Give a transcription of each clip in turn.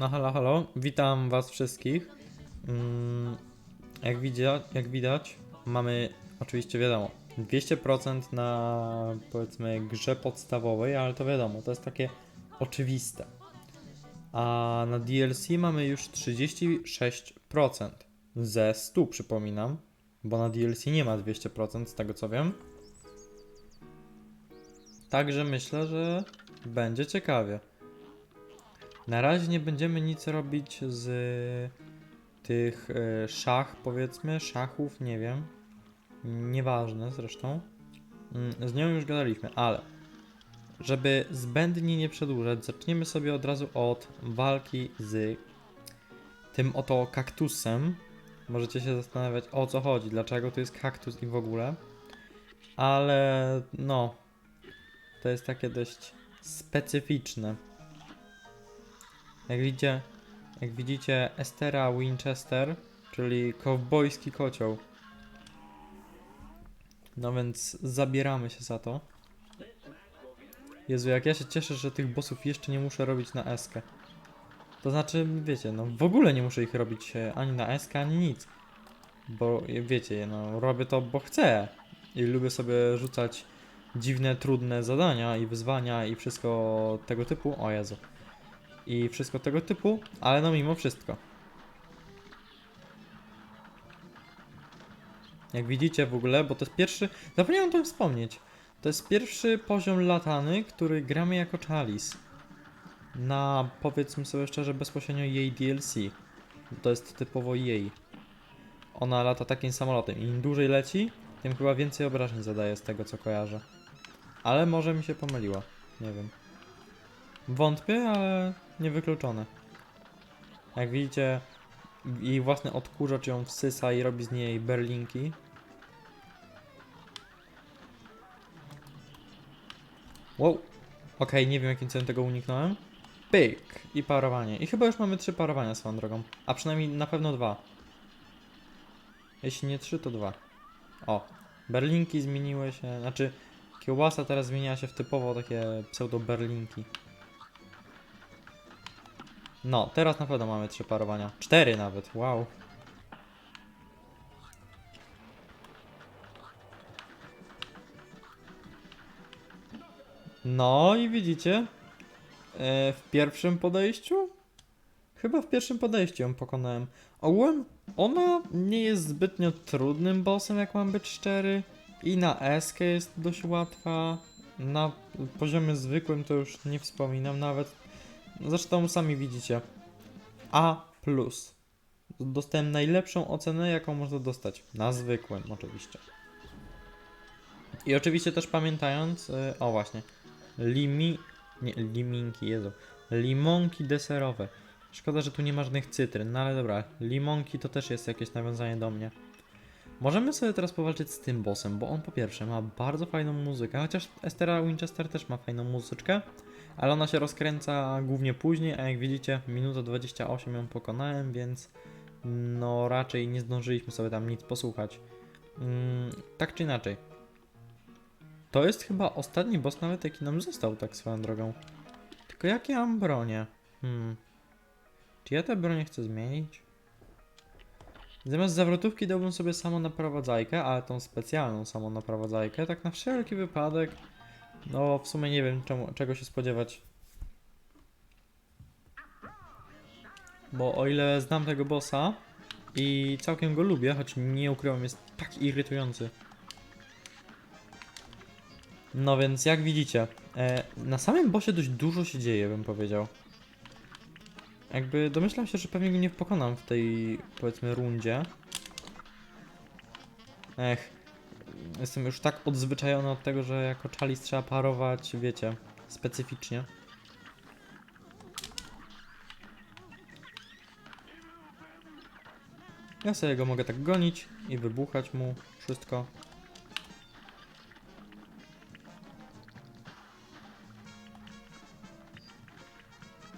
No halo, halo, witam was wszystkich. Mm, jak, widzia, jak widać, mamy oczywiście wiadomo 200% na powiedzmy grze podstawowej, ale to wiadomo, to jest takie oczywiste. A na DLC mamy już 36% ze 100 przypominam, bo na DLC nie ma 200% z tego co wiem. Także myślę, że będzie ciekawie. Na razie nie będziemy nic robić z tych e, szach, powiedzmy, szachów, nie wiem. Nieważne zresztą. Mm, Z nią już gadaliśmy, ale żeby zbędnie nie przedłużać, zaczniemy sobie od razu od walki z tym oto kaktusem. Możecie się zastanawiać o co chodzi, dlaczego to jest kaktus i w ogóle. Ale no, to jest takie dość specyficzne. Jak widzicie, jak widzicie Estera Winchester, czyli kowbojski kocioł. No więc zabieramy się za to. Jezu, jak ja się cieszę, że tych bossów jeszcze nie muszę robić na eskę. To znaczy, wiecie, no w ogóle nie muszę ich robić e, ani na eskę, ani nic. Bo e, wiecie, no robię to, bo chcę. I lubię sobie rzucać dziwne, trudne zadania i wyzwania i wszystko tego typu. O Jezu i wszystko tego typu, ale no mimo wszystko. Jak widzicie w ogóle, bo to jest pierwszy, zapomniałem o tym wspomnieć, to jest pierwszy poziom latany, który gramy jako Chalice. Na, powiedzmy sobie szczerze, bezpośrednio jej DLC. To jest typowo jej. Ona lata takim samolotem im dłużej leci, tym chyba więcej obrażeń zadaje z tego co kojarzę. Ale może mi się pomyliło, nie wiem. Wątpię, ale niewykluczone. Jak widzicie, jej własny odkurzacz ją wsysa i robi z niej berlinki. Wow. Okej, nie wiem jakim celem tego uniknąłem. Pyk! I parowanie. I chyba już mamy trzy parowania swoją drogą. A przynajmniej na pewno dwa. Jeśli nie trzy, to dwa. O. Berlinki zmieniły się, znaczy kiełbasa teraz zmieniła się w typowo takie pseudo-berlinki. No, teraz na pewno mamy trzy parowania. Cztery nawet, wow. No i widzicie, e, w pierwszym podejściu? Chyba w pierwszym podejściu ją pokonałem. Ogółem ona nie jest zbytnio trudnym bossem, jak mam być szczery. I na eskę jest dość łatwa. Na poziomie zwykłym to już nie wspominam nawet. Zresztą sami widzicie. A. Dostałem najlepszą ocenę, jaką można dostać. Na zwykłym, oczywiście. I oczywiście też pamiętając, y, o właśnie, limi, nie, liminki, Jezu, limonki deserowe. Szkoda, że tu nie ma żadnych cytryn, no ale dobra, limonki to też jest jakieś nawiązanie do mnie. Możemy sobie teraz powalczyć z tym bossem, bo on po pierwsze ma bardzo fajną muzykę, chociaż Estera Winchester też ma fajną muzyczkę, ale ona się rozkręca głównie później, a jak widzicie, minuta 28 ją pokonałem, więc no raczej nie zdążyliśmy sobie tam nic posłuchać. Mm, tak czy inaczej. To jest chyba ostatni boss nawet jaki nam został, tak swoją drogą. Tylko jakie mam bronie? Hmm. Czy ja te bronie chcę zmienić? Zamiast zawrotówki dałbym sobie samonaprowadzajkę, ale tą specjalną samonaprowadzajkę, tak na wszelki wypadek. No, w sumie nie wiem czemu, czego się spodziewać. Bo o ile znam tego bossa i całkiem go lubię, choć nie ukrywam, jest tak irytujący. No więc jak widzicie, e, na samym bossie dość dużo się dzieje, bym powiedział. Jakby domyślam się, że pewnie go nie pokonam w tej, powiedzmy, rundzie. Ech, jestem już tak odzwyczajony od tego, że jako Chalice trzeba parować, wiecie, specyficznie. Ja sobie go mogę tak gonić i wybuchać mu wszystko.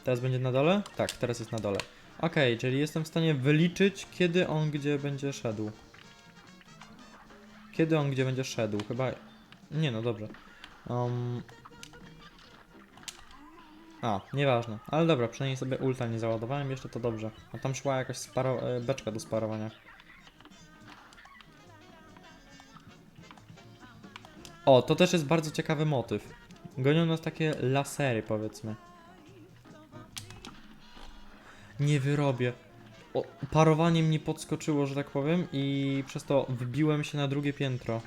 Teraz będzie na dole? Tak, teraz jest na dole. Okej, czyli jestem w stanie wyliczyć, kiedy on gdzie będzie szedł. Kiedy on gdzie będzie szedł? Chyba. Nie no, dobrze. Um... A, nieważne. Ale dobra, przynajmniej sobie ulta nie załadowałem, jeszcze to dobrze. A tam szła jakaś e, beczka do sparowania. O, to też jest bardzo ciekawy motyw. Gonią nas takie lasery, powiedzmy. Nie wyrobię. Parowanie mi podskoczyło, że tak powiem, i przez to wbiłem się na drugie piętro.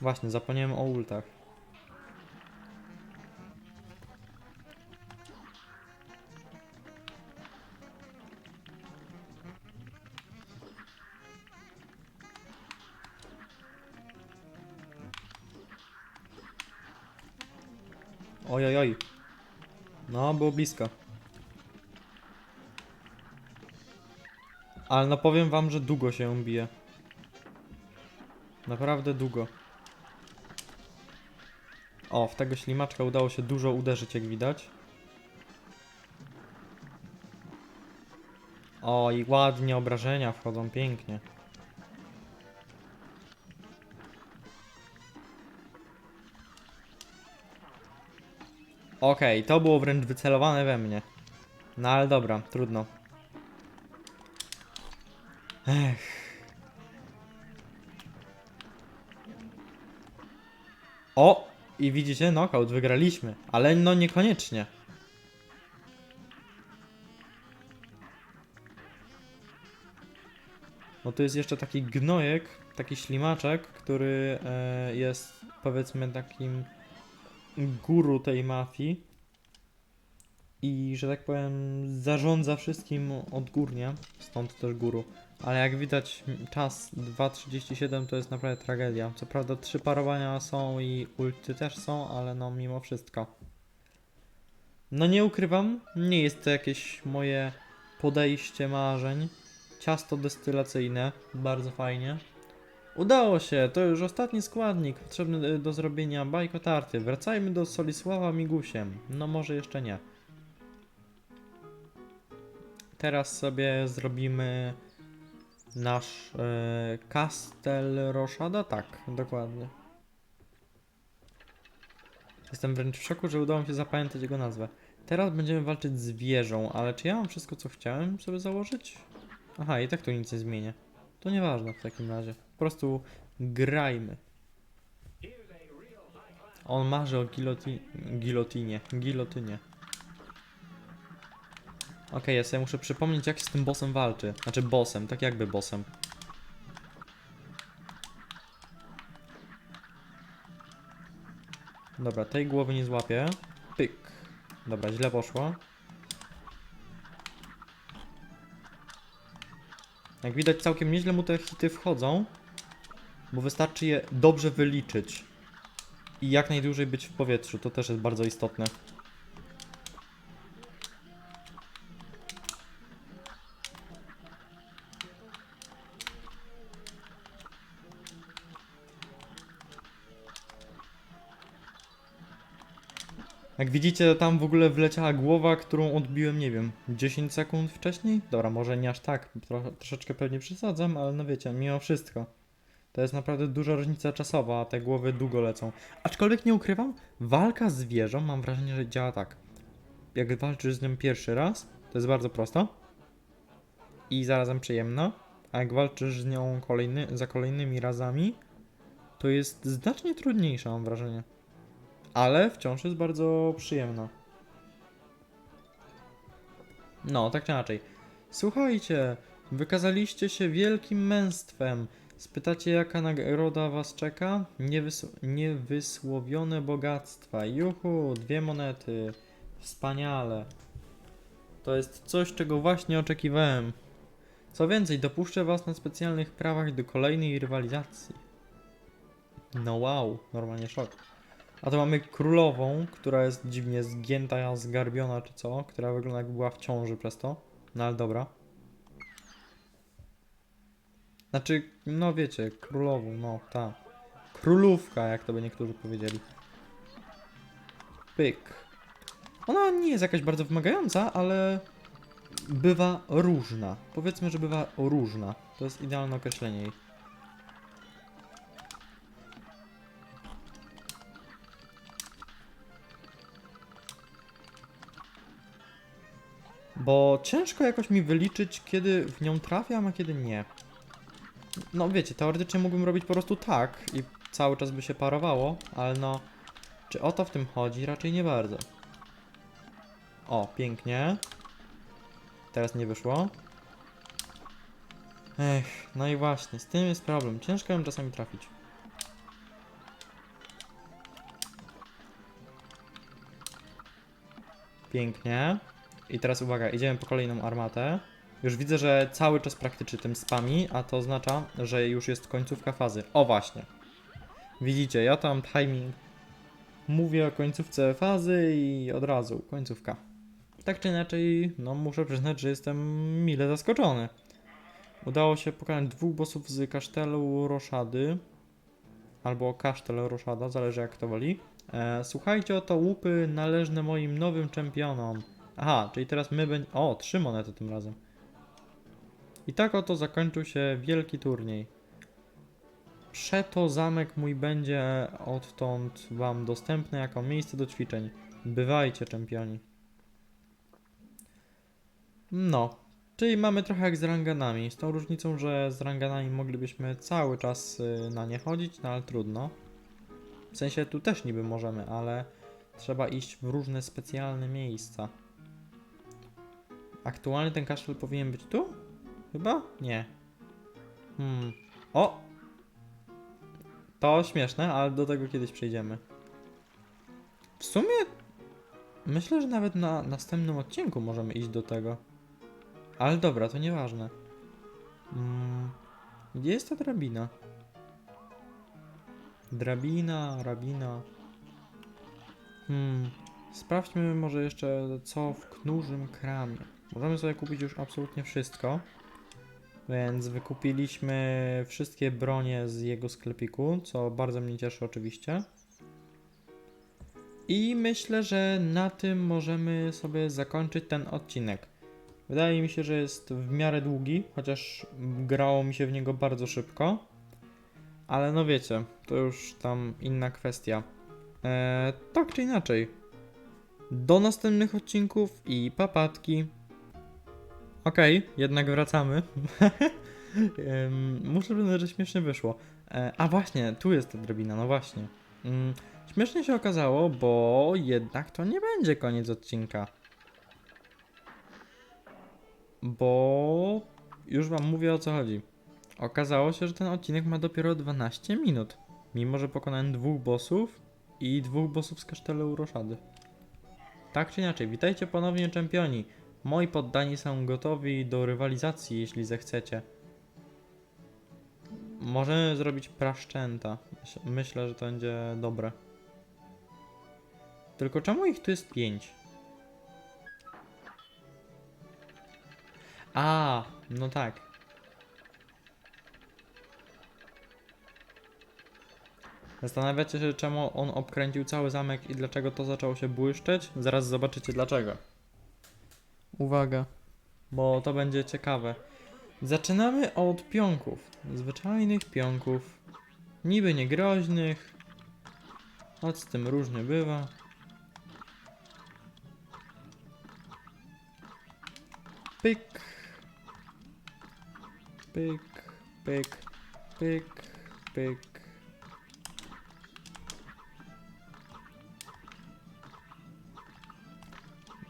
Właśnie, zapomniałem o ultach. Oj, oj, oj. No, było blisko. Ale no powiem wam, że długo się bije. Naprawdę długo. O, w tego ślimaczka udało się dużo uderzyć, jak widać. O, i ładnie obrażenia wchodzą, pięknie. Okej, to było wręcz wycelowane we mnie. No ale dobra, trudno. Ech. O! I widzicie, knockout, wygraliśmy. Ale no niekoniecznie. Bo tu jest jeszcze taki gnojek, taki ślimaczek, który e, jest powiedzmy takim guru tej mafii i, że tak powiem, zarządza wszystkim odgórnie, stąd też guru. Ale jak widać, czas 2.37 to jest naprawdę tragedia. Co prawda, trzy parowania są i ulty też są, ale no, mimo wszystko. No, nie ukrywam, nie jest to jakieś moje podejście marzeń. Ciasto destylacyjne, bardzo fajnie. Udało się, to już ostatni składnik potrzebny y, do zrobienia bajkotarty. Wracajmy do Solisława Migusiem. No może jeszcze nie. Teraz sobie zrobimy nasz e, Castel Rochada? Tak, dokładnie. Jestem wręcz w szoku, że udało mi się zapamiętać jego nazwę. Teraz będziemy walczyć z wieżą, ale czy ja mam wszystko, co chciałem sobie założyć? Aha, i tak tu nic nie zmienię. To nieważne w takim razie. Po prostu grajmy. On marzy o giloti gilotinie. Gilotynie. Okej, ja sobie muszę przypomnieć, jak się z tym bossem walczy. Znaczy bossem, tak jakby bossem. Dobra, tej głowy nie złapię. Pyk. Dobra, źle poszło. Jak widać, całkiem nieźle mu te hity wchodzą, bo wystarczy je dobrze wyliczyć i jak najdłużej być w powietrzu. To też jest bardzo istotne. Jak widzicie, tam w ogóle wleciała głowa, którą odbiłem, nie wiem, 10 sekund wcześniej? Dobra, może nie aż tak, tro troszeczkę pewnie przesadzam, ale no wiecie, mimo wszystko. To jest naprawdę duża różnica czasowa, a te głowy długo lecą. Aczkolwiek nie ukrywam, walka z wieżą mam wrażenie, że działa tak. Jak walczysz z nią pierwszy raz, to jest bardzo prosto i zarazem przyjemna, a jak walczysz z nią kolejny, za kolejnymi razami, to jest znacznie trudniejsza, mam wrażenie ale wciąż jest bardzo przyjemna. No, tak czy inaczej. Słuchajcie, wykazaliście się wielkim męstwem. Spytacie, jaka nagroda was czeka? Niewys niewysłowione bogactwa. Juhu, dwie monety. Wspaniale. To jest coś, czego właśnie oczekiwałem. Co więcej, dopuszczę was na specjalnych prawach do kolejnej rywalizacji. No wow, normalnie szok. A to mamy królową, która jest dziwnie zgięta, zgarbiona czy co, która wygląda jakby była w ciąży przez to. No ale dobra. Znaczy, no wiecie, królową, no ta. Królówka, jak to by niektórzy powiedzieli. Pyk. Ona nie jest jakaś bardzo wymagająca, ale bywa różna. Powiedzmy, że bywa różna. To jest idealne określenie jej. Bo ciężko jakoś mi wyliczyć, kiedy w nią trafiam, a kiedy nie. No wiecie, teoretycznie mógłbym robić po prostu tak i cały czas by się parowało, ale no... Czy o to w tym chodzi? Raczej nie bardzo. O, pięknie. Teraz nie wyszło. Ech, no i właśnie, z tym jest problem. Ciężko ją czasami trafić. Pięknie. I teraz uwaga, idziemy po kolejną armatę. Już widzę, że cały czas praktyczy tym spami, a to oznacza, że już jest końcówka fazy. O właśnie. Widzicie, ja tam timing mówię o końcówce fazy i od razu końcówka. Tak czy inaczej, no muszę przyznać, że jestem mile zaskoczony. Udało się pokonać dwóch bossów z kasztelu Roszady. Albo kasztel Roszada, zależy jak to woli. E, słuchajcie, oto łupy należne moim nowym czempionom. Aha, czyli teraz my będziemy... O, trzy monety tym razem. I tak oto zakończył się wielki turniej. Przeto zamek mój będzie odtąd wam dostępny jako miejsce do ćwiczeń. Bywajcie, czempioni. No, czyli mamy trochę jak z ranganami. Z tą różnicą, że z ranganami moglibyśmy cały czas y, na nie chodzić, no ale trudno. W sensie tu też niby możemy, ale trzeba iść w różne specjalne miejsca. Aktualnie ten kasztel powinien być tu? Chyba? Nie. Hmm. O! To śmieszne, ale do tego kiedyś przejdziemy. W sumie myślę, że nawet na następnym odcinku możemy iść do tego. Ale dobra, to nieważne. Mm. Gdzie jest ta drabina? Drabina, rabina. Hmm. Sprawdźmy może jeszcze co w knurzym kramie. Możemy sobie kupić już absolutnie wszystko. Więc wykupiliśmy wszystkie bronie z jego sklepiku, co bardzo mnie cieszy oczywiście. I myślę, że na tym możemy sobie zakończyć ten odcinek. Wydaje mi się, że jest w miarę długi, chociaż grało mi się w niego bardzo szybko. Ale no wiecie, to już tam inna kwestia. Eee, tak czy inaczej. Do następnych odcinków i papatki. Okej, jednak wracamy. Muszę przyznać, że śmiesznie wyszło. E, a właśnie, tu jest ta drabina, no właśnie. Mm, śmiesznie się okazało, bo jednak to nie będzie koniec odcinka. Bo już wam mówię o co chodzi. Okazało się, że ten odcinek ma dopiero 12 minut. Mimo, że pokonałem dwóch bossów i dwóch bossów z kasztelu Roszady. Tak czy inaczej, witajcie ponownie czempioni. Moi poddani są gotowi do rywalizacji, jeśli zechcecie. Możemy zrobić praszczęta. Myśl- Myślę, że to będzie dobre. Tylko czemu ich tu jest pięć? A, no tak. Zastanawiacie się, czemu on obkręcił cały zamek i dlaczego to zaczęło się błyszczeć? Zaraz zobaczycie dlaczego. Uwaga, bo to będzie ciekawe. Zaczynamy od pionków. Zwyczajnych pionków. Niby niegroźnych. Choć z tym różnie bywa. Pyk. Pyk, pyk, pyk, pyk.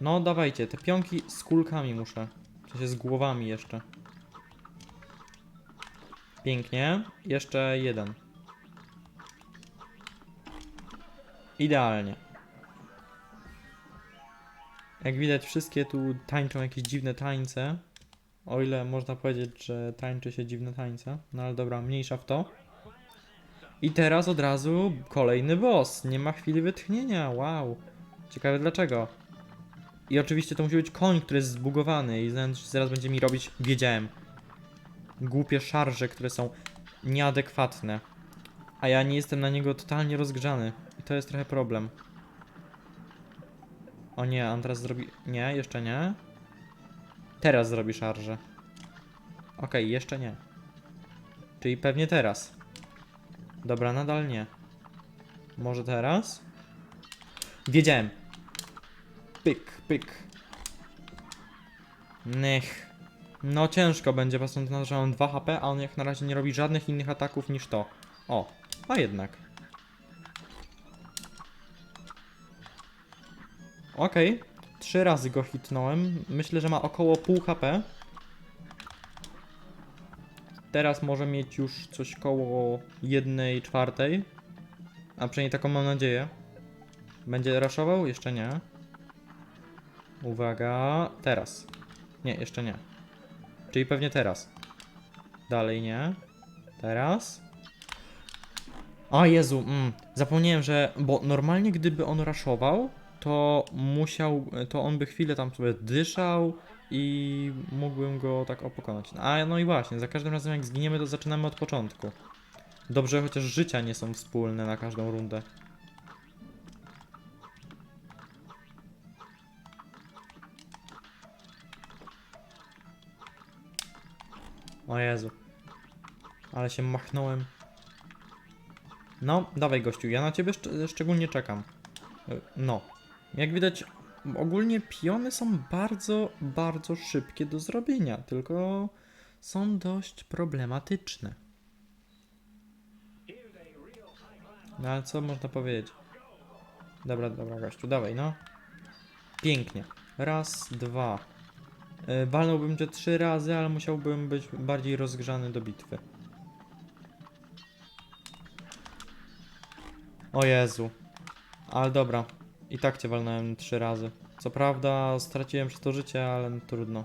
No dawajcie, te pionki z kulkami muszę. W sensie z głowami jeszcze. Pięknie. Jeszcze jeden. Idealnie. Jak widać, wszystkie tu tańczą jakieś dziwne tańce. O ile można powiedzieć, że tańczy się dziwne tańce. No ale dobra, mniejsza w to. I teraz od razu kolejny boss. Nie ma chwili wytchnienia. Wow. Ciekawe dlaczego. I oczywiście to musi być koń, który jest zbugowany i zaraz- będzie mi robić, wiedziałem, głupie szarże, które są nieadekwatne. A ja nie jestem na niego totalnie rozgrzany. I to jest trochę problem. O nie, on teraz zrobi... Nie, jeszcze nie. Teraz zrobi szarże. Okej, jeszcze nie. Czyli pewnie teraz. Dobra, nadal nie. Może teraz? Wiedziałem. Pyk, pyk. Nech. No ciężko będzie, patrząc na to, że mam 2 HP, a on jak na razie nie robi żadnych innych ataków niż to. O, a jednak. Okej, trzy razy go hitnąłem. Myślę, że ma około pół HP. Teraz może mieć już coś koło jednej czwartej. A przynajmniej taką mam nadzieję. Będzie raszował? Jeszcze nie. Uwaga, teraz. Nie, jeszcze nie. Czyli pewnie teraz. Dalej nie. Teraz. O Jezu, mm, zapomniałem, że. Bo normalnie gdyby on raszował, to musiał. To on by chwilę tam sobie dyszał i mógłbym go tak opokonać. A no i właśnie, za każdym razem jak zginiemy, to zaczynamy od początku. Dobrze, chociaż życia nie są wspólne na każdą rundę. O Jezu. Ale się machnąłem. No, dawaj gościu, ja na ciebie szcz- szczególnie czekam. Y, No. Jak widać, ogólnie piony są bardzo, bardzo szybkie do zrobienia, tylko są dość problematyczne. No ale co można powiedzieć? Dobra, dobra, gościu, dawaj, no. Pięknie. Raz, dwa. Yy, walnąłbym cię trzy razy, ale musiałbym być bardziej rozgrzany do bitwy. O Jezu. Ale dobra. I tak cię walnąłem trzy razy. Co prawda straciłem przez to życie, ale no, trudno.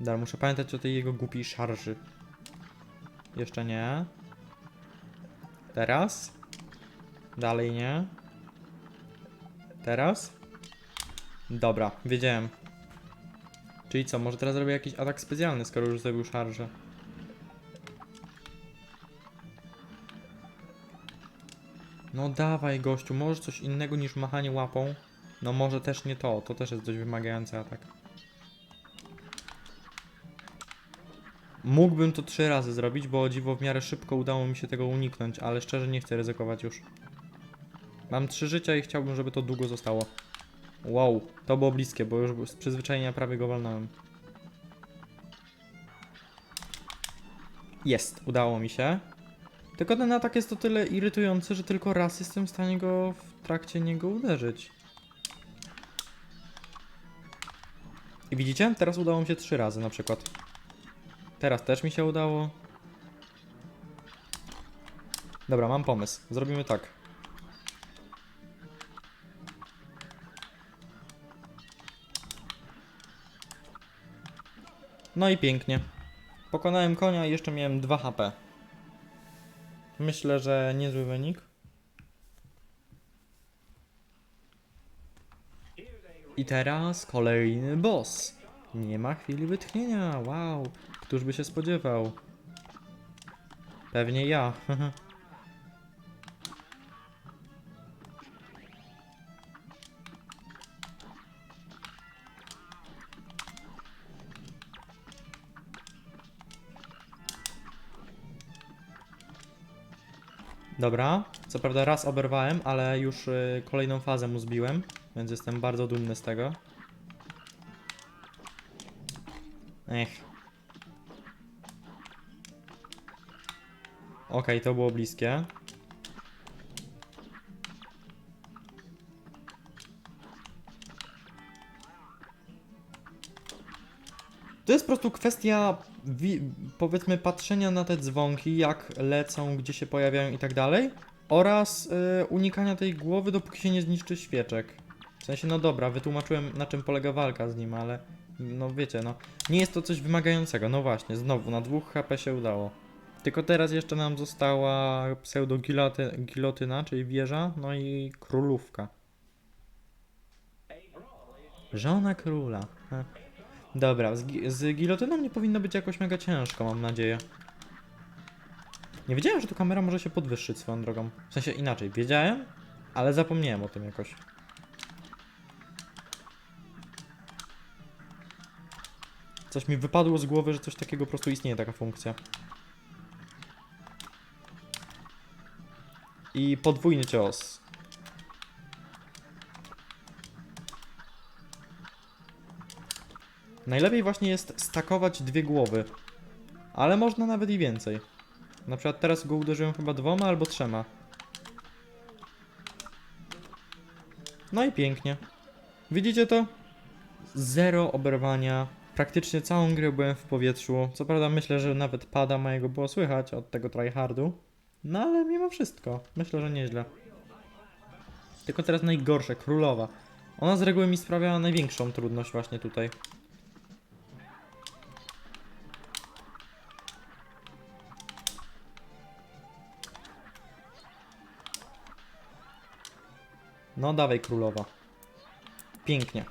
Dobra, muszę pamiętać o tej jego głupiej szarży. Jeszcze nie. Teraz. Dalej nie. Teraz. Dobra, wiedziałem. Czyli co, może teraz zrobię jakiś atak specjalny, skoro już zrobił szarżę. No dawaj gościu, może coś innego niż machanie łapą? No może też nie to, to też jest dość wymagający atak. Mógłbym to trzy razy zrobić, bo o dziwo w miarę szybko udało mi się tego uniknąć, ale szczerze nie chcę ryzykować już. Mam trzy życia i chciałbym, żeby to długo zostało. Wow, to było bliskie, bo już z przyzwyczajenia prawie go walnąłem. Jest, udało mi się. Tylko ten atak jest o tyle irytujący, że tylko raz jestem w stanie go w trakcie niego uderzyć. I widzicie? Teraz udało mi się trzy razy na przykład. Teraz też mi się udało. Dobra, mam pomysł. Zrobimy tak. No i pięknie. Pokonałem konia i jeszcze miałem 2 HP. Myślę, że niezły wynik. I teraz kolejny boss. Nie ma chwili wytchnienia. Wow. Któż by się spodziewał? Pewnie ja. Dobra, co prawda raz oberwałem, ale już y, kolejną fazę mu zbiłem, więc jestem bardzo dumny z tego. Ech. Okej, to było bliskie. To jest po prostu kwestia, wi- powiedzmy, patrzenia na te dzwonki, jak lecą, gdzie się pojawiają i tak dalej, oraz y, unikania tej głowy, dopóki się nie zniszczy świeczek. W sensie, no dobra, wytłumaczyłem, na czym polega walka z nim, ale no wiecie, no, nie jest to coś wymagającego. No właśnie, znowu, na dwóch HP się udało. Tylko teraz jeszcze nam została pseudo-gilotyna, czyli wieża, no i królówka. Żona króla. Ha. Dobra, z, z gilotyną nie powinno być jakoś mega ciężko, mam nadzieję. Nie wiedziałem, że tu kamera może się podwyższyć swoją drogą. W sensie inaczej, wiedziałem, ale zapomniałem o tym jakoś. Coś mi wypadło z głowy, że coś takiego po prostu istnieje, taka funkcja. I podwójny cios. Najlepiej właśnie jest stakować dwie głowy. Ale można nawet i więcej. Na przykład teraz go uderzyłem chyba dwoma albo trzema. No i pięknie. Widzicie to? Zero oberwania. Praktycznie całą grę byłem w powietrzu. Co prawda myślę, że nawet pada mojego było słychać od tego tryhardu. No ale mimo wszystko, myślę, że nieźle. Tylko teraz najgorsze, królowa. Ona z reguły mi sprawiała największą trudność właśnie tutaj. No dawaj królowa. Pięknie.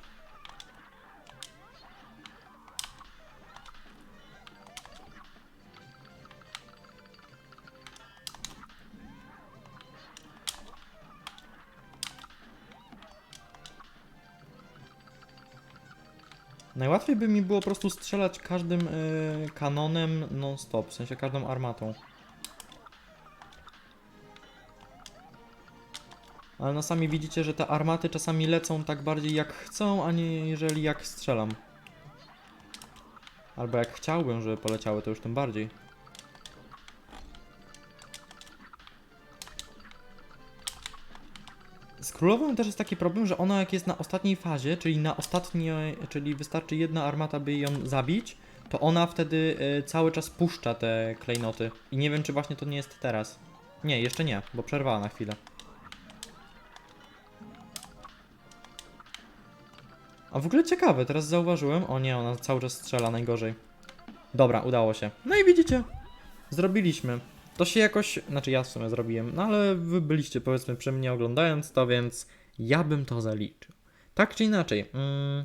Najłatwiej by mi było po prostu strzelać każdym y, kanonem non-stop, w sensie każdą armatą. Ale no sami widzicie, że te armaty czasami lecą tak bardziej jak chcą, a nie jeżeli jak strzelam. Albo jak chciałbym, żeby poleciały, to już tym bardziej. Z królową też jest taki problem, że ona jak jest na ostatniej fazie, czyli na ostatniej, czyli wystarczy jedna armata, by ją zabić, to ona wtedy y, cały czas puszcza te klejnoty. I nie wiem, czy właśnie to nie jest teraz. Nie, jeszcze nie, bo przerwała na chwilę. A w ogóle ciekawe, teraz zauważyłem. O nie, ona cały czas strzela najgorzej. Dobra, udało się. No i widzicie, zrobiliśmy. To się jakoś, znaczy ja w sumie zrobiłem, no ale wy byliście powiedzmy przy mnie oglądając to, więc ja bym to zaliczył. Tak czy inaczej, mm,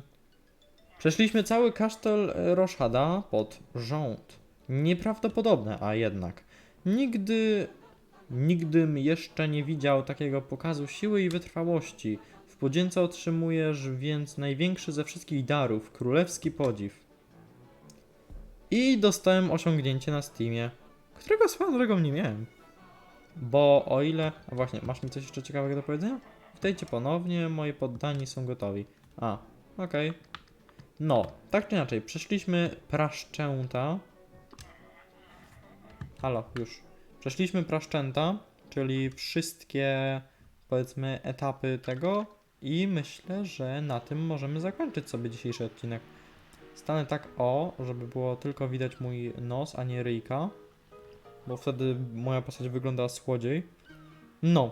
przeszliśmy cały kasztel Roszada pod rząd. Nieprawdopodobne, a jednak. Nigdy, nigdym jeszcze nie widział takiego pokazu siły i wytrwałości. W podzięce otrzymujesz więc największy ze wszystkich darów, królewski podziw. I dostałem osiągnięcie na Steamie, którego swoją drogą nie miałem. Bo o ile... A właśnie, masz mi coś jeszcze ciekawego do powiedzenia? Wdejcie ponownie, moi poddani są gotowi. A, okej. No, tak czy inaczej, przeszliśmy Praszczęta. Halo, już. Przeszliśmy Praszczęta, czyli wszystkie, powiedzmy, etapy tego i myślę, że na tym możemy zakończyć sobie dzisiejszy odcinek. Stanę tak o, żeby było tylko widać mój nos, a nie ryjka. Bo wtedy moja postać wygląda słodziej. No.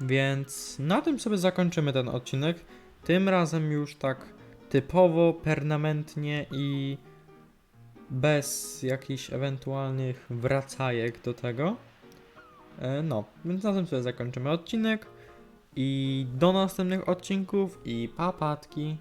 Więc na tym sobie zakończymy ten odcinek. Tym razem już tak typowo, permanentnie i bez jakichś ewentualnych wracajek do tego. E, No, więc na tym sobie zakończymy odcinek. I do następnych odcinków i papatki.